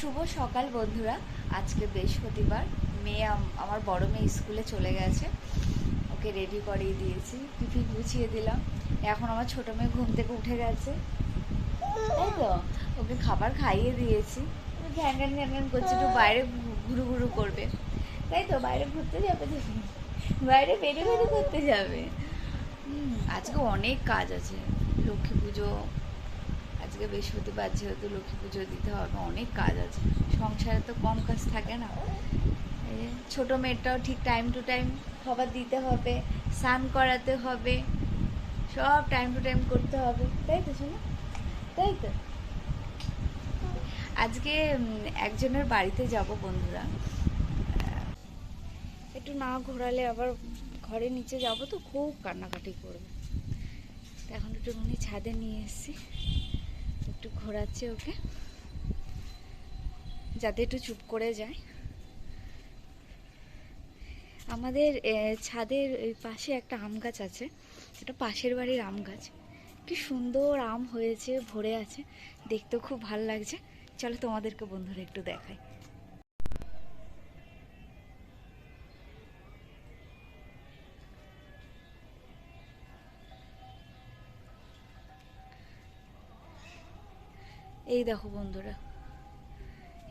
শুভ সকাল বন্ধুরা। আজকে বৃহস্পতিবার। মেয়ে আম- আমার বড় মেয়ে স্কুলে চলে গেছে। ওকে রেডি করিয়ে দিয়েছি, টিফিন গুছিয়ে দিলাম। এখন আমার ছোট মেয়ে ঘুম থেকে উঠে গেছে। তাই তো, ওকে খাবার খাইয়ে দিয়েছি। ঘ্যান ঘ্যান ঘ্যান ঘ্যান করছে, একটু বাইরে ঘুরু ঘুরু করবে। তাই তো, বাইরে ঘুরতে যাবে তো? বাইরে বেরিয়ে বেরিয়ে ঘুরতে যাবে আজকে অনেক কাজ আছে। লক্ষ্মী পুজো আজকে বৃহস্পতিবার যেহেতু লক্ষ্মী পুজো দিতে হবে, অনেক কাজ আছে। সংসারে তো কম কাজ থাকে না। ছোট মেয়েটাও ঠিক টাইম টু টাইম খাবার দিতে হবে, স্নান করাতে হবে, সব টাইম টু টাইম করতে হবে। তাই তো শোনো তাই তো? আজকে একজনের বাড়িতে যাব বন্ধুরা। একটু না ঘোরালে আবার ঘরের নিচে যাব তো, খুব কান্নাকাটি করবে। এখন একটু উনি ছাদে নিয়ে এসেছি। একটু ঘোরাচ্ছে ওকে। যাতে একটু চুপ করে যায়। আমাদের ছাদের ওই পাশে একটা আম গাছ আছে। এটা পাশের বাড়ির আম গাছ। কি সুন্দর আম হয়েছে, ভরে আছে। দেখতেও খুব ভালো লাগছে। চলো তোমাদেরকে বন্ধুরা একটু দেখাই। এই দেখো বন্ধুরা,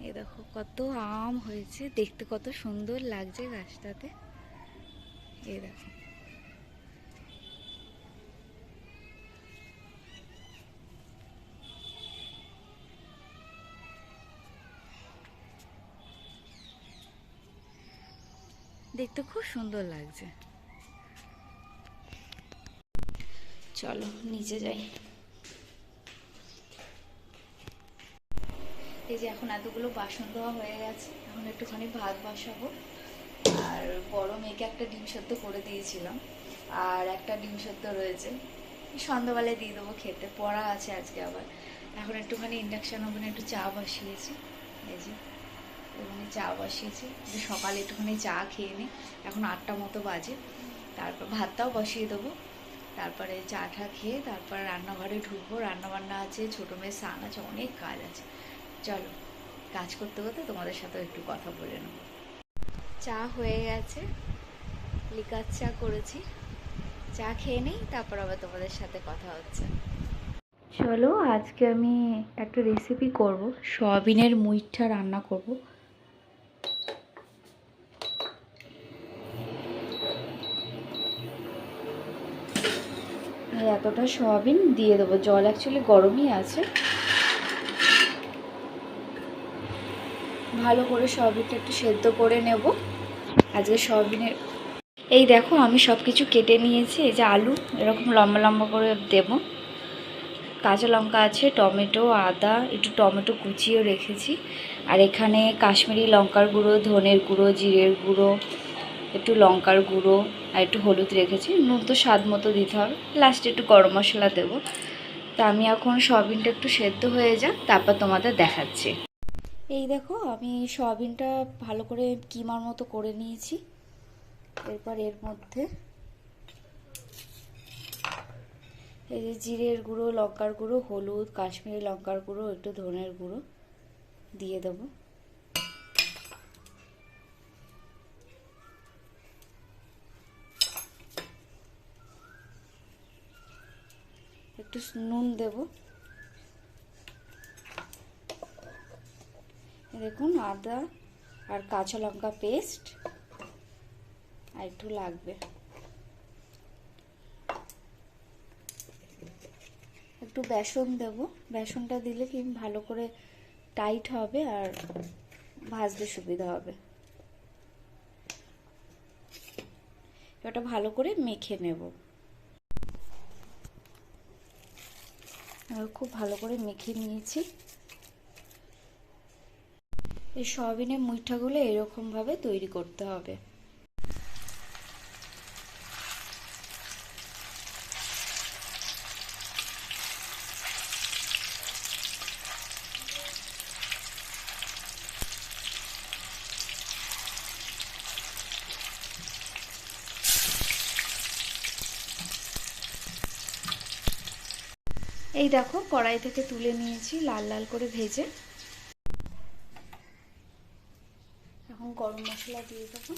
এই দেখো কত আম হয়েছে, দেখতে কত সুন্দর লাগছে গাছটাতে। এই দেখো। দেখতে খুব সুন্দর লাগছে। চলো, নিচে যাই। এই যে এখন এতগুলো বাসন ধোয়া হয়ে গেছে, এখন একটুখানি ভাত বসাবো। আর বড় মেয়েকে একটা ডিম সেদ্ধ করে দিয়েছিলাম, আর একটা ডিম সেদ্ধ রয়েছে। সন্ধ্যাবেলায় দিয়ে দেবো খেতে, পড়া আছে আজকে আবার। এখন একটুখানি ইন্ডাকশান ওভেনে একটু চা বসিয়েছি, এই যে ওখানে চা বসিয়েছি। সকালে একটুখানি চা খেয়ে নিই, এখন আটটা মতো বাজে। তারপর ভাতটাও বসিয়ে দেবো, তারপরে চা টা খেয়ে তারপর রান্নাঘরে ঢুকবো। রান্নাবান্না আছে, ছোটো মেয়ের স্নান আছে, অনেক কাজ আছে। চলো, কাজ করতে করতে তোমাদের সাথে একটু কথা বলে নেব। চা হয়ে গেছে, লিকার চা করেছি। চা খেয়ে নেই, তারপর আবার তোমাদের সাথে কথা হচ্ছে। চলো, আজকে আমি একটা রেসিপি করব, সয়াবিনের মুইঠা রান্না করব। এতটা সয়াবিন দিয়ে দেবো, জল অ্যাকচুয়ালি গরমই আছে। ভালো করে সয়াবিনটা একটু সেদ্ধ করে নেব। আজকে সয়াবিনের এই দেখো, আমি সব কিছু কেটে নিয়েছি। এই যে আলু, এরকম লম্বা লম্বা করে দেব। কাঁচা লঙ্কা আছে, টমেটো, আদা, একটু টমেটো কুচিয়েও রেখেছি। আর এখানে কাশ্মীরি লঙ্কার গুঁড়ো, ধনের গুঁড়ো, জিরের গুঁড়ো, একটু লঙ্কার গুঁড়ো, আর একটু হলুদ রেখেছি। নুন তো স্বাদ মতো দিতে হবে। লাস্টে একটু গরম মশলা দেবো। তা আমি এখন সয়াবিনটা একটু সেদ্ধ হয়ে যাক, তারপর তোমাদের দেখাচ্ছি। এই দেখো, আমি সয়াবিনটা ভালো করে কিমার মতো করে নিয়েছি। এরপর এর মধ্যে এই যে জিরের গুঁড়ো, লঙ্কার গুঁড়ো, হলুদ, কাশ্মীরি লঙ্কার গুঁড়ো, একটু ধনের গুঁড়ো দিয়ে দেবো। একটু নুন দেবো। দেখুন আদা আর কাঁচা লঙ্কা পেস্ট আর একটু লাগবে। একটু বেসন দেব। বেসনটা দিলে কি ভালো করে টাইট হবে আর ভাজতে সুবিধা হবে। ওটা ভালো করে মেখে নেব। খুব ভালো করে মেখে নিয়েছি। এই সয়াবিনের মুইঠাগুলো এরকমভাবে তৈরি করতে হবে। এই দেখো কড়াই থেকে তুলে নিয়েছি, লাল লাল করে ভেজে এখন গরম মশলা দিয়ে দেবো।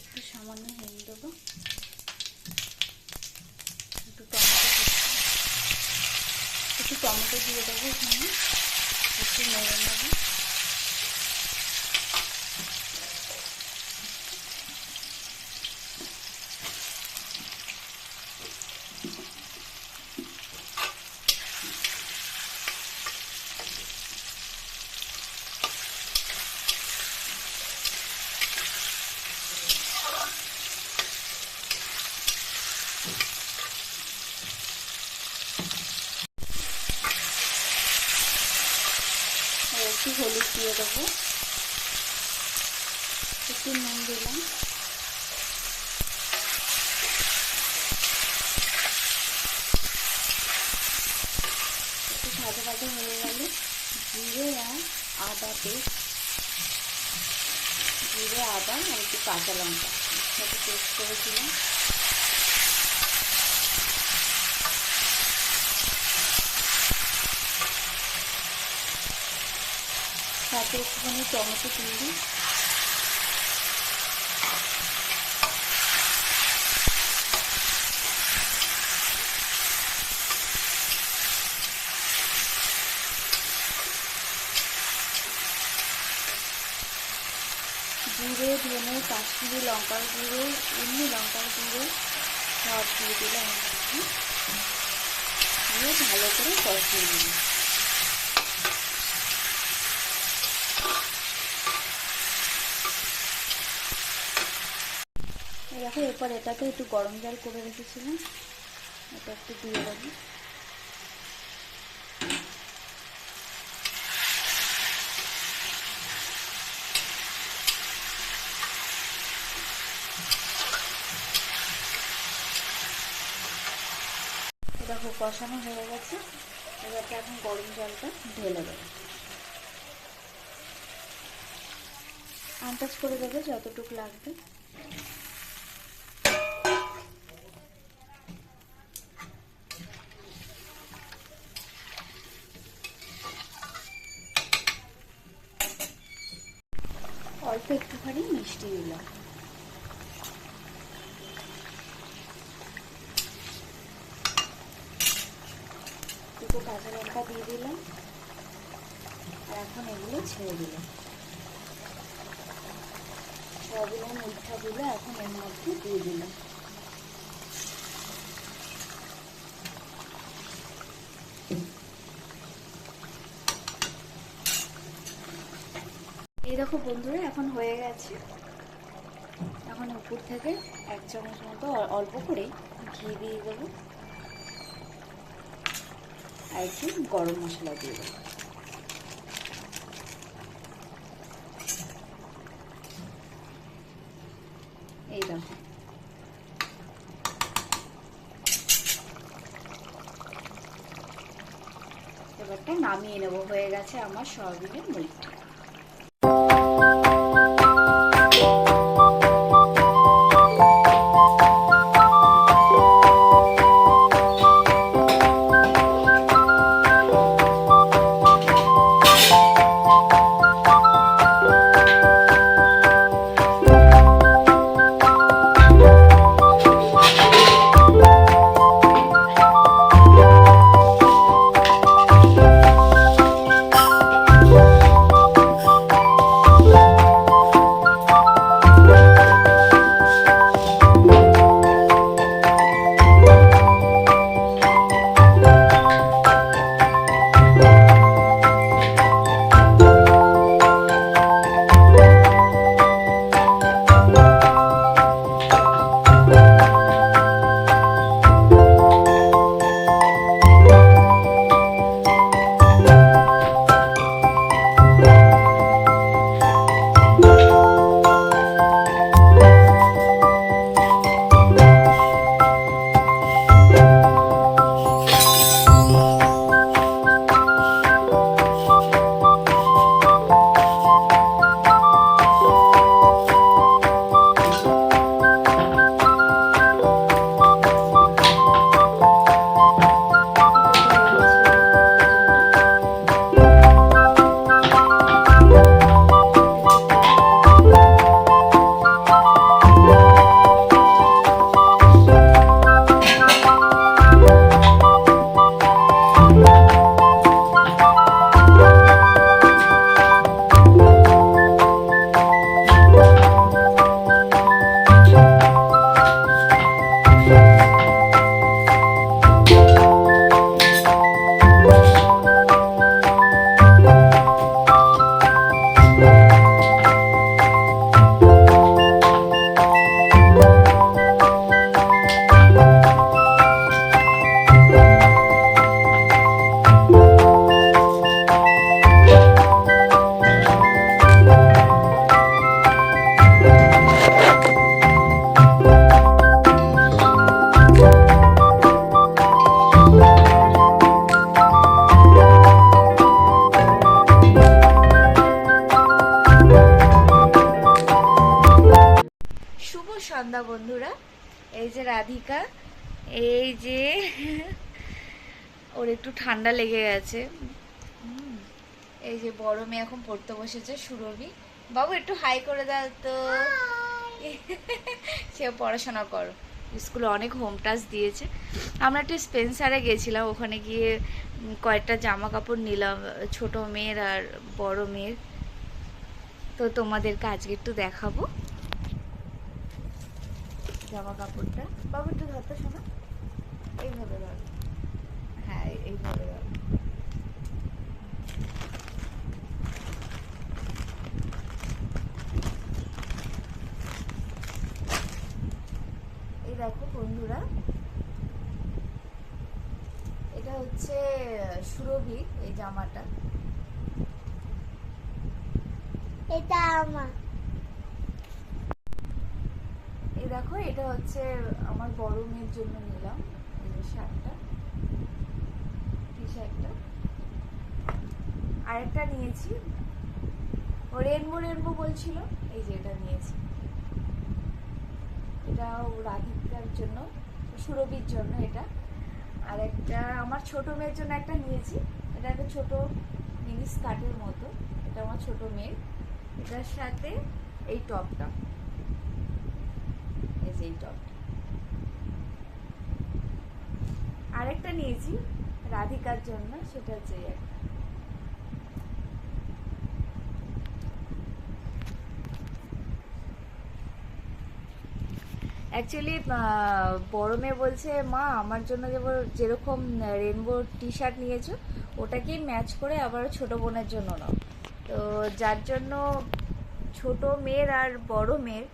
একটু সামান্য হেল দেবো। একটু টমেটো একটু টমেটো দিয়ে দেবো এখানে। একটু নরম নেব আর একটু হলুদ দিয়ে দেবো। একটু নুন দিলাম। একটু ভাজা ভাজা হয়ে গেলে জিরে আর আদা পেস্ট। জিরে, আদা আর একটু কাঁচা লঙ্কা। একসাথে পেস্ট করেছিলাম একটুখানি টমেটো চিংড়ি জিরে ধনে, কাশ্মীরি লঙ্কার গুঁড়ো, এমনি লঙ্কার গুঁড়ো, সব দিয়ে দিলাম। দিয়ে ভালো করে কষিয়ে দিলাম দেখো, এরপর এটাতে একটু গরম জল করে রেখেছিলাম। এটা একটু দিয়ে দেবো। দেখো, কষানো হয়ে গেছে। এবারটা এখন গরম জলটা ঢেলে দেবো। আন্দাজ করে দেবে যতটুকু লাগবে অল্প একটুখানি মিষ্টি দিলাম দুটো কাঁচা লঙ্কা দিয়ে দিলাম আর এখন এগুলো ছেড়ে দিলাম। মিঠাগুলো এখন এর মধ্যে দিয়ে দিলাম। এই দেখো বন্ধুরা, এখন হয়ে গেছে। এখন উপর থেকে এক চামচ মতো অল্প করে ঘি দিয়ে দেবো। আর একটু গরম মশলা দিয়ে দেবো। এই এবারটা নামিয়ে নেব হয়ে গেছে আমার সয়াবিনের মুড়িটা। ঠান্ডা লেগে গেছে। এই যে বড় মেয়ে এখন পড়তে বসেছে সুরভি। বাবু একটু হাই করে দাও তো। সে পড়াশোনা করো। স্কুলে অনেক হোম টাস্ক দিয়েছে। আমরা একটু স্পেন্সারে গেছিলাম। ওখানে গিয়ে কয়েকটা জামা কাপড় নিলাম ছোট মেয়ের আর বড় মেয়ের। তো তোমাদেরকে আজকে একটু দেখাবো। জামা কাপড়টা। বাবু একটু ধরতে শোনা এইভাবে ধর হ্যাঁ এইভাবে ধর এই দেখো বন্ধুরা এটা হচ্ছে সুরভি এই জামাটা। এটা আমার। এই দেখো এটা হচ্ছে আমার বড় মেয়ের জন্য নিলাম এই শার্টটা টি শার্টটা আরেকটা নিয়েছি ও রেনবো রেনবো বলছিল এই যে এটা নিয়েছি। এটাও রাধিকার জন্য সুরভির জন্য এটা। আর একটা আমার ছোট মেয়ের জন্য একটা নিয়েছি। এটা একটা ছোট মিনি স্কার্টের মতো। এটা আমার ছোট মেয়ের এটার সাথে এই টপটা। এই টপটা। আরেকটা নিয়েছি রাধিকার জন্য। সেটা হচ্ছে একটা। অ্যাকচুয়ালি বড় মেয়ে বলছে, মা, আমার জন্য যেরকম রেনবো টি শার্ট নিয়েছো, ওটাকেই ম্যাচ করে আবার ছোট বোনের জন্য নাও। তো যার জন্য ছোট মেয়ের আর বড় মেয়ের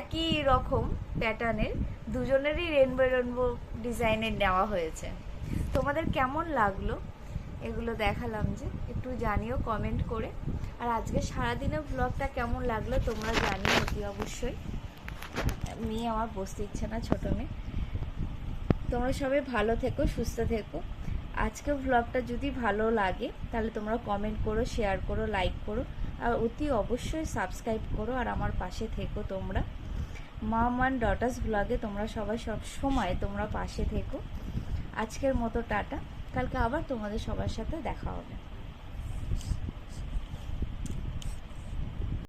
একই রকম প্যাটার্নের দুজনেরই রেনবো রেনবো ডিজাইনের নেওয়া হয়েছে। তোমাদের কেমন লাগল? এগুলো দেখালাম যে, একটু জানিও কমেন্ট করে। আর আজকে সারাদিনের ব্লগটা কেমন লাগল, তোমরা জানিও অতি অবশ্যই। মেয়ে আমার বসতে ইচ্ছে না, ছোটো মেয়ে। তোমরা সবাই ভালো থেকো, সুস্থ থেকো। আজকে ব্লগটা যদি ভালো লাগে, তাহলে তোমরা কমেন্ট করো শেয়ার করো লাইক করো, আর অতি অবশ্যই সাবস্ক্রাইব করো, আর আমার পাশে থেকো তোমরা। মা মান ডটার্স ব্লগে তোমরা সবাই সব সময় তোমরা পাশে থেকো। আজকের মতো টাটা। কালকে আবার তোমাদের সবার সাথে দেখা হবে।